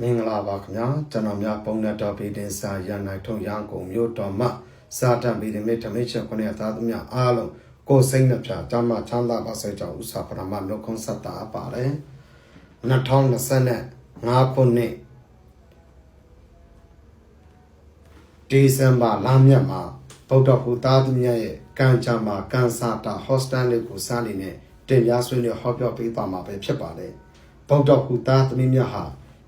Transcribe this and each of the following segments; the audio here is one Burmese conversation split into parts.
မင်္ဂလာပါခင်ဗျာကျွန်တော်များပုံနဲ့တော်ပြည်တင်စာရန်နိုင်ထုံရန်ကုန်မြို့တော်မှာစာတန်ပြည်တင်မိတ်ဓမိတ်ချက်ခွနဲ့သားသမီးအားလုံးကိုစိတ်နှပြတမချမ်းသာပါစေကြောင့်ဥစာပရမနှုတ်ခွန်းဆက်တာပါတယ်2025ခုနှစ်ဒီဇင်ဘာလမြတ်မှာဗုဒ္ဓဟူသားသမီးရဲ့ကံကြမ္မာကံစာတာဟော့စတန်လေးကိုစာနေနဲ့တင်ပြဆွေးနွေးဟောပြောပေးသွားမှာပဲဖြစ်ပါတယ်ဗုဒ္ဓဟူသားသမီးများဟာ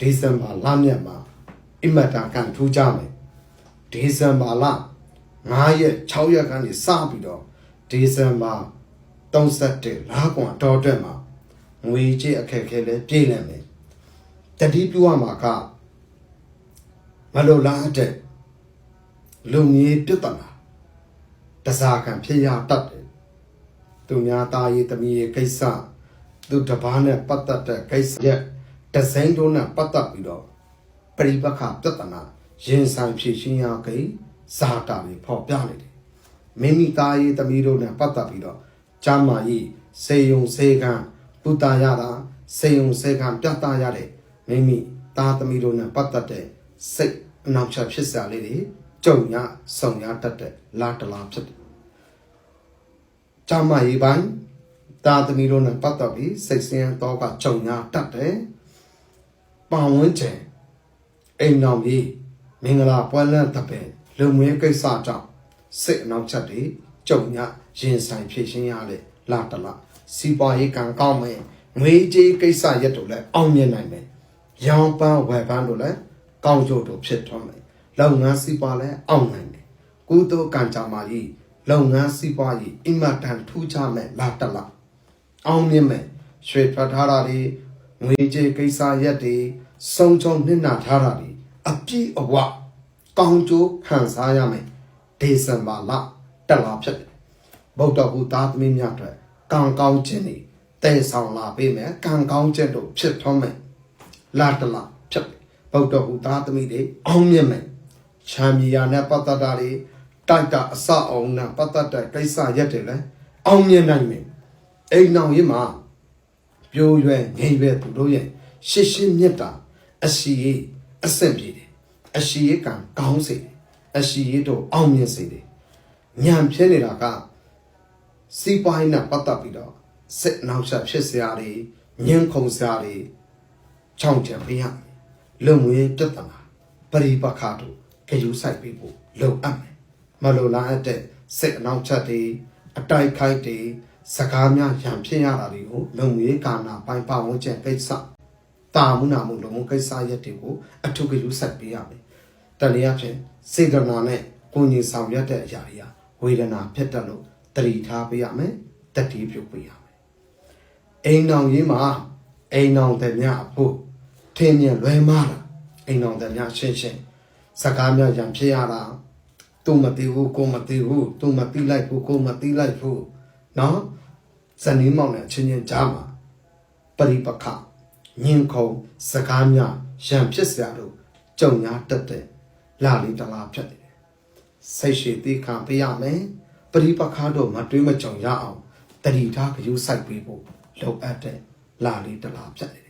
ဒီဇင်ဘာလမြတ်မှာအမတာကန်ထူးကြမယ်ဒီဇင်ဘာလ9ရက်6ရက်ကနေစပြီးတော့ဒီဇင်ဘာ31လကွန်တော်အတွက်မှာငွေကြေးအခက်အခဲလည်းပြည်နေမယ်တတိပြုရမှာကမလိုလားတဲ့လူမျိုးပြဿနာတစားခံဖြစ်ရတတ်တယ်သူများသားရေးသမီးရေးကိစ္စသူတပားနဲ့ပတ်သက်တဲ့ကိစ္စရက် ဒဇိုင်းတို့နဲ့ပတ်သက်ပြီးတော့ပရိပခပြဿနာရင်ဆိုင်ဖြည့်ရှင်းရကိဇာတာတွေဖော်ပြနေတယ်မိမိသားရေးသမီးတို့နဲ့ပတ်သက်ပြီးတော့ကျမ်းမာရေးစေယုံစေကံပုတ္တရတာစေယုံစေကံပြတ်သားရတဲ့မိမိသားသမီးတို့နဲ့ပတ်သက်တဲ့စိတ်အနောက်ချက်ဖြစ်စရာလေးတွေကြုံရဆောင်ရတတ်တဲ့လာတလာဖြစ်တယ်ကျမ်းမာရေးပိုင်းသားသမီးတို့နဲ့ပတ်သက်ပြီးစိတ်ဆင်းရဲတော့ကကြုံရတတ်တယ် ပတ်ဝန်းကျင်အိမ်တော်ကြီးမင်္ဂလာပွဲလန့်တပင်လုံမွေးကိစ္စကြောင့်စိတ်အနောက်ချက်တွေကြုံရရင်ဆိုင်ဖြစ်ရှင်းရလေလာတလစီပွားရေးကံကောင်းမယ်ငွေကြေးကိစ္စရက်တို့လည်းအောင်မြင်နိုင်မယ်ရောင်းပန်းဝယ်ပန်းတို့လည်းကောင်းကျိုးတို့ဖြစ်ထွန်းမယ်လုပ်ငန်းစီးပွားလည်းအောင်နိုင်တယ်ကုသိုလ်ကံကြမ္မာကြီးလုပ်ငန်းစီးပွားကြီးအင်မတန်ထူးခြားမယ်လာတလအောင်မြင်မယ်ရွှေထွက်ထားတာတွေ ငွေကြေးကိစ္စရက်တွေစုံချုံမျက်နှာထားတာတွေအပြည့်အဝကောင်းကျိုးခံစားရမယ်ဒေဇင်ဘာလတက်လာဖြစ်တယ်ဗုဒ္ဓဘုသားသမီးများအတွက်ကံကောင်းခြင်းတွေတည်ဆောင်လာပေးမယ်ကံကောင်းခြင်းတို့ဖြစ်ထွန်းမယ်လာတလာဖြစ်တယ်ဗုဒ္ဓဘုသားသမီးတွေအောင်မြင်မယ်ချမ်းမြေယာနဲ့ပတ်သက်တာတွေတိုက်တာအစအောင်နဲ့ပတ်သက်တဲ့ကိစ္စရက်တွေလည်းအောင်မြင်နိုင်မယ်အိမ်အောင်ရင်မှာ ပြိုးရွယ်ငိမ့်ရွယ်သူတို့ရဲ့ရှစ်ရှင်းမြတ်တာအရှိရေးအဆင့်ပြေတယ်အရှိရေးကံကောင်းစေတယ်အရှိရေးတို့အောင်မြင်စေတယ်ညံဖြစ်နေတာကစီးပွားရေးနဲ့ပတ်သက်ပြီးတော့စစ်နောက်ဆက်ဖြစ်စရာတွေညှင်းခုန်စရာတွေချောင်းချံပေးရမယ်လုံငွေပြဿနာပရိပခါတို့ခယူဆိုင်ပေးဖို့လုံအပ်မယ်မလိုလားအပ်တဲ့စစ်အနောက်ချက်တွေအတိုက်ခိုက်တွေ စကားများရံဖြစ်ရတာတွေကိုလုံငွေကာနာပိုင်းပဝန်းကျင်ကိစ္စတာမှုနာမှုလုံငွေကိစ္စရက်တွေကိုအထုခယူဆိုင်ပေးရမယ်တနည်းအားဖြင့်စေတနာနဲ့ကိုယ်ညီဆောင်ရွက်တဲ့အရာတွေကဝေဒနာဖြစ်တတ်လို့တတိထားပေးရမယ်တတိပြုတ်ပေးရမယ်အိမ်အောင်ရေးမှာအိမ်အောင်တဲ့များအဖို့ထင်းမြင်လွဲမားတာအိမ်အောင်တဲ့များရှင်းရှင်းစကားများရံဖြစ်ရတာသူမသိဘူးကိုမသိဘူးသူမသိလိုက်ဘူးကိုမသိလိုက်ဘူးနော် ဇနီးမောင်နဲ့အချင်းချင်းကြားမှာပရိပခညင်ခုံစကားများရံဖြစ်စရာတို့ကြုံညာတက်တဲ့လာလီတလားဖြစ်တယ်စိတ်ရှိသိခံပေးရမယ်ပရိပခတို့မတွေးမကြုံရအောင်တတိထားကြိုးစိုက်ပေးဖို့လိုအပ်တဲ့လာလီတလားဖြစ်တယ်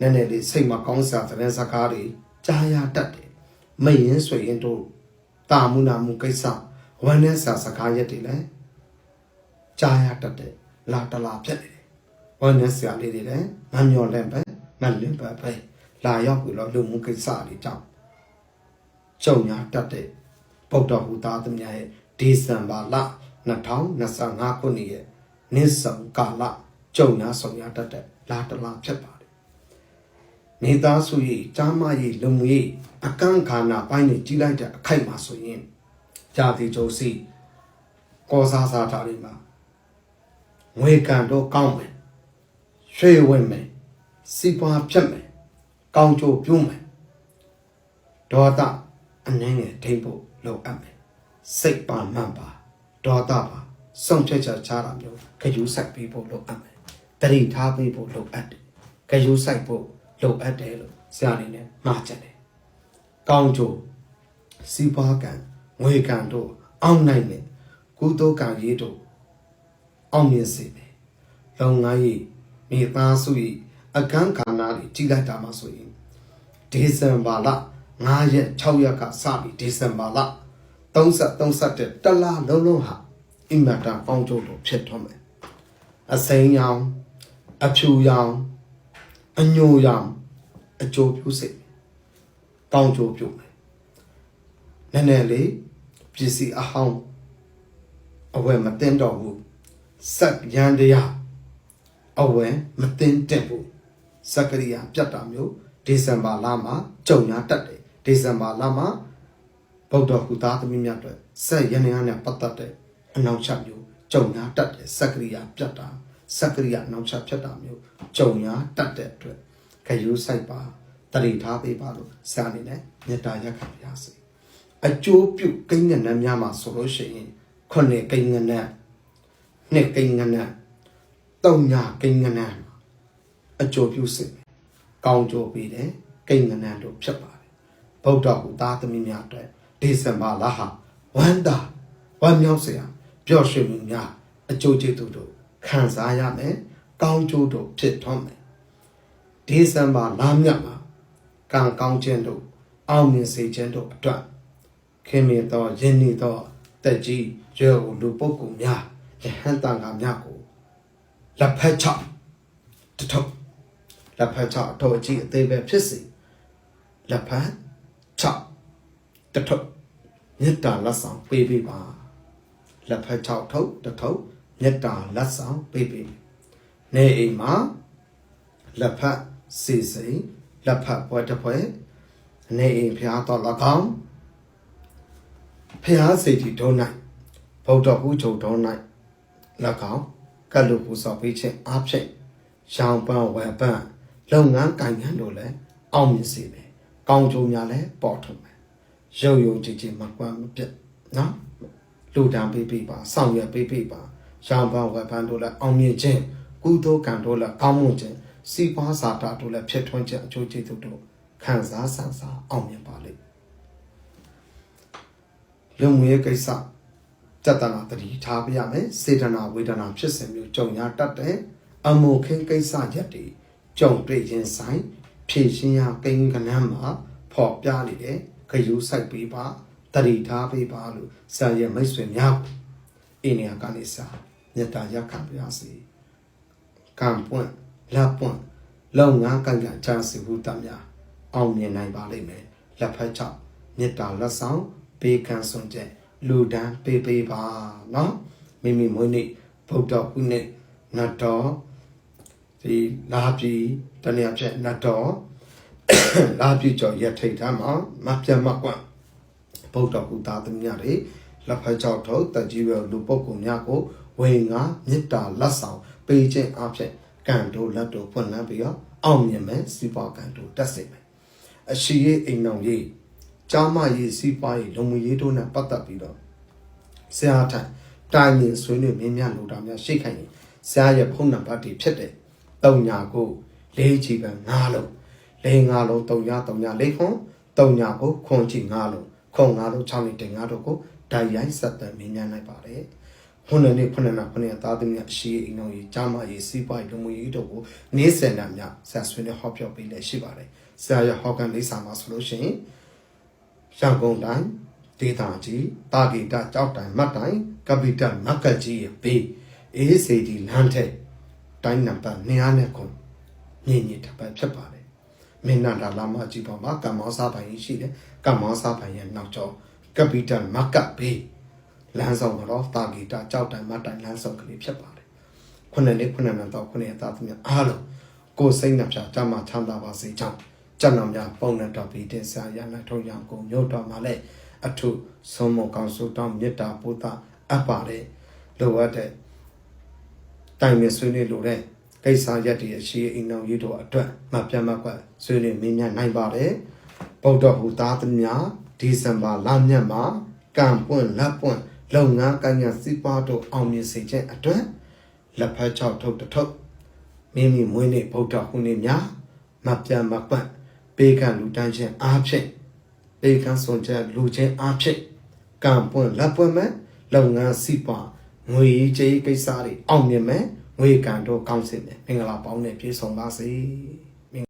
နည်းနည်းလေးစိတ်မကောင်းစရာတဲ့စကားတွေကြားရတတ်တယ်မရင်ဆိုရင်တို့တာမှုနာမှုကိစ္စဝမ်းနဲ့စာစကားရက်တွေလည်းကြားရတတ်တယ် လာတလားဖြစ်တယ်ဝမ်းနဲ့ဆရာလေးတွေလည်းမမျော်လင့်ပဲမလင့်ပဲပဲလာရောက်ပြီးတော့လူမှုကိစ္စတွေကြောင့်ကြုံရတတ်တဲ့ဗုဒ္ဓဟူသားသမ ्या ရဲ့ဒီဇင်ဘာလ2025ခုနှစ်ရဲ့နေ့ဆောင်ကာလကြုံရဆောင်ရတတ်တဲ့လာတလားဖြစ်ပါတယ်နေသားစုရေးကြားမရေးလုံမှုရေးအကန့်ခါနာပိုင်းနေကြီးလိုက်တဲ့အခိုက်မှာဆိုရင်ဂျာတိကျုံစီကောစားစားတာတွေမှာ ငွေကန်တော့ကောင်းမယ်ရွှေဝင်မယ်စီပွားဖြတ်မယ်ကောင်းကျိုးပြုမယ်ဒေါသအနှင်းငယ်ထိမ့်ဖို့လိုအပ်မယ်စိတ်ပါမှန်ပါဒေါသပါစုံချက်ချချတာမျိုးခယူးဆိုင်ပေးဖို့လိုအပ်မယ်တတိထားပေးဖို့လိုအပ်တယ်ခယူးဆိုင်ဖို့လိုအပ်တယ်လို့ဆရာအနေနဲ့မှားချက်တယ်ကောင်းကျိုးစီပွားကံငွေကံတို့အောင်နိုင်တယ်ကုသိုလ်ကံရေးတို့ အောင်မြင်စေတယ်လုံငန်းရေးမိသားစုရေးအကန့်ခန္ဓာတွေကြီးလိုက်တာမှဆိုရင်ဒီဇင်ဘာလ9ရက်6ရက်ကစပြီးဒီဇင်ဘာလ30 31တလလုံးလုံးဟာအင်မတန်ကောင်းကျိုးလို့ဖြစ်ထွန်းမယ်အစိမ်းရောင်အဖြူရောင်အညိုရောင်အကျိုးပြုစိတ်ကောင်းကျိုးပြုမယ်နည်းနည်းလေးပစ္စည်းအဟောင်းအဝယ်မတင်တော့ဘူး စက်ရန်တရားအဝယ်မတင်တက်ဘူးစက်ကရိယာပြတ်တာမျိုးဒီဇင်ဘာလမှာကြုံရတတ်တယ်ဒီဇင်ဘာလမှာဗုဒ္ဓဟူသားသမီးများအတွက်စက်ရန်ရနဲ့ပတ်သက်တဲ့အနောက်ချက်မျိုးကြုံရတတ်တယ်စက်ကရိယာပြတ်တာစက်ကရိယာနောက်ချက်ဖြစ်တာမျိုးကြုံရတတ်တဲ့အတွက်ခယူးဆိုင်ပါတတိထားပေးပါလို့စာအနေနဲ့မေတ္တာရက်ခံပါရစေအကျိုးပြုကိန်းငဏများမှာဆိုလို့ရှိရင်ခုနှစ်ကိန်းငဏ နှစ်ကိန်းငဏသုံးညာကိန်းငဏအကျိုးပြုစေမယ်ကောင်းကျိုးပေးတယ်ကိန်းငဏတို့ဖြစ်ပါတယ်ဗုဒ္ဓဟူသားသမီးများအတွက်ဒီဇင်ဘာလဟာဝန္တာဝမ်းမြောက်စရာပျော်ရွှင်မှုများအကျိုးကျေးဇူးတို့ခံစားရမယ်ကောင်းကျိုးတို့ဖြစ်ထွန်းမယ်ဒီဇင်ဘာလမြတ်မှာကံကောင်းခြင်းတို့အောင်မြင်စေခြင်းတို့အတွက်ခင်မင်သောယဉ်နေသောတက်ကြီးရွယ်လူပုဂ္ဂိုလ်များ ယဟန်တန်ဃာများကိုလက်ဖက်ချတထုပ်လက်ဖက်ချအတော်ကြီးအသေးပဲဖြစ်စေလက်ဖက်ချတထုပ်မေတ္တာလက်ဆောင်ပေးပေးပါလက်ဖက်ချထုပ်တထုပ်မေတ္တာလက်ဆောင်ပေးပေးနေအိမ်မှာလက်ဖက်စီစိန်လက်ဖက်ပွဲတစ်ပွဲနေအိမ်ဖျားတော်၎င်းဖျားစိတ်တီဒုံ၌ဗုဒ္ဓဟူချုပ်ဒုံ၌၎ င်းကတ်လူပူစော်ပေးခြင်းအဖြစ်ရောင်ပန်းဝယ်ပန်းလုပ်ငန်းကိုင်ငန်းတို့လည်းအောင်မြင်စေမယ်။ကောင်းကျိုးများလည်းပေါ်ထွန်းမယ်။ရုပ်ယုံကြည်ကြည်မကွမ်းမပြတ်နော်။လူတံပေးပေးပါဆောင်ရွက်ပေးပေးပါရောင်ပန်းဝယ်ပန်းတို့လည်းအောင်မြင်ခြင်းကုသိုလ်ကံတို့လည်းကောင်းမွန်ခြင်းစီပွားစာတာတို့လည်းဖြစ်ထွန်းခြင်းအကျိုးကျေးဇူးတို့ခံစားဆန်စားအောင်မြင်ပါလိမ့်။လူမှုရေးကိစ္စ ကြတနာတတိထားပြရမယ်စေတနာဝေဒနာဖြစ်စဉ်မျိုးကြုံရတတ်တဲ့အမှုခင်းကိစ္စရက်တွေကြုံတွေ့ခြင်းဆိုင်ဖြည့်ရှင်းရကိန်းကနန်းမှာဖော်ပြနေတယ်ခယူးဆိုင်ပေးပါတတိထားပေးပါလို့ဆရာရဲ့မိတ်ဆွေများအင်းနေရာကနေစာမေတ္တာရက်ခံပါစေကံပွင့်လက်ပွင့်လုံငန်းကံကံချမ်းစီဟုတများအောင်မြင်နိုင်ပါလိမ့်မယ်လက်ဖက်ချောက်မေတ္တာလက်ဆောင်ပေးကံစွန်ချက် လူဒန်းပေးပေးပါเนาะမိမိမွေးနေ့ဗုဒ္ဓခုနှစ်နတ်တော်ဒီလာပြီတနည်းအားဖြင့်နတ်တော်လာပြီကျော်ရထိတ်ထားမှာမပြတ်မကွန့်ဗုဒ္ဓခုသားသမီးများတွေလက်ဖက်ချောက်ထုတ်တကြီးရလူပုဂ္ဂိုလ်များကိုဝေငါမေတ္တာလက်ဆောင်ပေးခြင်းအဖြစ်ကံတို့လက်တို့ဖွင့်လှမ်းပြီးတော့အောင်မြင်မယ်စီပွားကံတို့တက်စေမယ်အရှိရေးအိမ်တော်ရေး ကြားမရေးစီးပွားရေးလုံမှုရေးတို့နဲ့ပတ်သက်ပြီးတော့ဆရာထံတိုင်ရင်ဆွေးနွေးမင်းများလိုတာများရှိခိုင်ရင်ဆရာရဲ့ဖုန်းနံပါတ်တွေဖြစ်တဲ့3ညာကို၄ချီပန်9လုံး၄9လုံး3ညာ3ညာ၄ခွန်3ညာကိုခွန်ချီ9လုံးခွန်9လုံး6နေတင်9တို့ကိုဓာတ်ရိုက်ဆက်သွယ်မင်းများနိုင်ပါတယ်ခုနှစ်နှစ်ခုနှစ်နာခုနှစ်သားသမီးအရှိအိမ်တော်ကြီးကြားမရေးစီးပွားရေးလူမှုရေးတို့ကိုနေ့စဉ်နဲ့များဆရာဆွေးနွေးဟောပြောပေးလည်းရှိပါတယ်ဆရာရဲ့ဟောကန်လေးစာမှာဆိုလို့ရှိရင် ရန်ကုန်တိုင်းဒေသကြီးတာဂီတာကြောက်တိုင်မတ်တိုင်ကပီတာမက်ကတ်ကြီးရဲ့ဘေးအေးစေဒီလမ်းထက်တိုင်းနံပါတ်209ညင်ညစ်ထပ်ဖြစ်ပါတယ်မင်းနာလာလာမကြီးပေါ်မှာကမ္မောစာပိုင်ရှိတယ်ကမ္မောစာပိုင်ရဲ့နောက်ကျောကပီတာမက်ကတ်ဘေးလမ်းဆောင်တော့တာဂီတာကြောက်တိုင်မတ်တိုင်လမ်းဆောင်ကလေးဖြစ်ပါတယ်ခုနှစ်နှစ်ခုနှစ်နှစ်တော့ခုနှစ်အသားသမီးအားလုံးကိုယ်စိတ်နှပြကြမှာချမ်းသာပါစေကြောင်း ကျွန်တော်များပုံနဲ့တော်ပြီးတင်ဆက်ရနိုင်ထုံရံကုန်မြို့တော်မှာလည်းအထုဆုံးမကောင်းစုတောင်းမေတ္တာပို့တာအပ်ပါတယ်လိုအပ်တဲ့တိုင်မြဆွေးနွေးလိုတဲ့ကိစ္စရက်တည်းရှိအိမ်တော်ရေးတော်အတွက်မပြတ်မကွက်ဆွေးနွေးမင်းများနိုင်ပါတယ်ဗုဒ္ဓဟူသားသမီးဒီဇင်ဘာလမြတ်မှာကံပွင့်လက်ပွင့်လုပ်ငန်းကိုင်ရစီးပွားတို့အောင်မြင်စေခြင်းအတွက်လက်ဖက်ချောက်ထုတ်တထုတ်မိမိမွေးနေ့ဗုဒ္ဓဟူနေ့များမပြတ်မကွက် ပေးကံလူတန်းခြင်းအားဖြင့်ပေကန်းစွန်ချက်လူချင်းအားဖြင့်ကံပွင့်လက်ပွင့်မဲ့လုပ်ငန်းစီးပွားငွေကြေးကိစ္စတွေအောင်မြင်မဲ့ငွေကံတို့ကောင်းစေမယ်မင်္ဂလာပေါင်းနဲ့ပြည့်စုံပါစေ။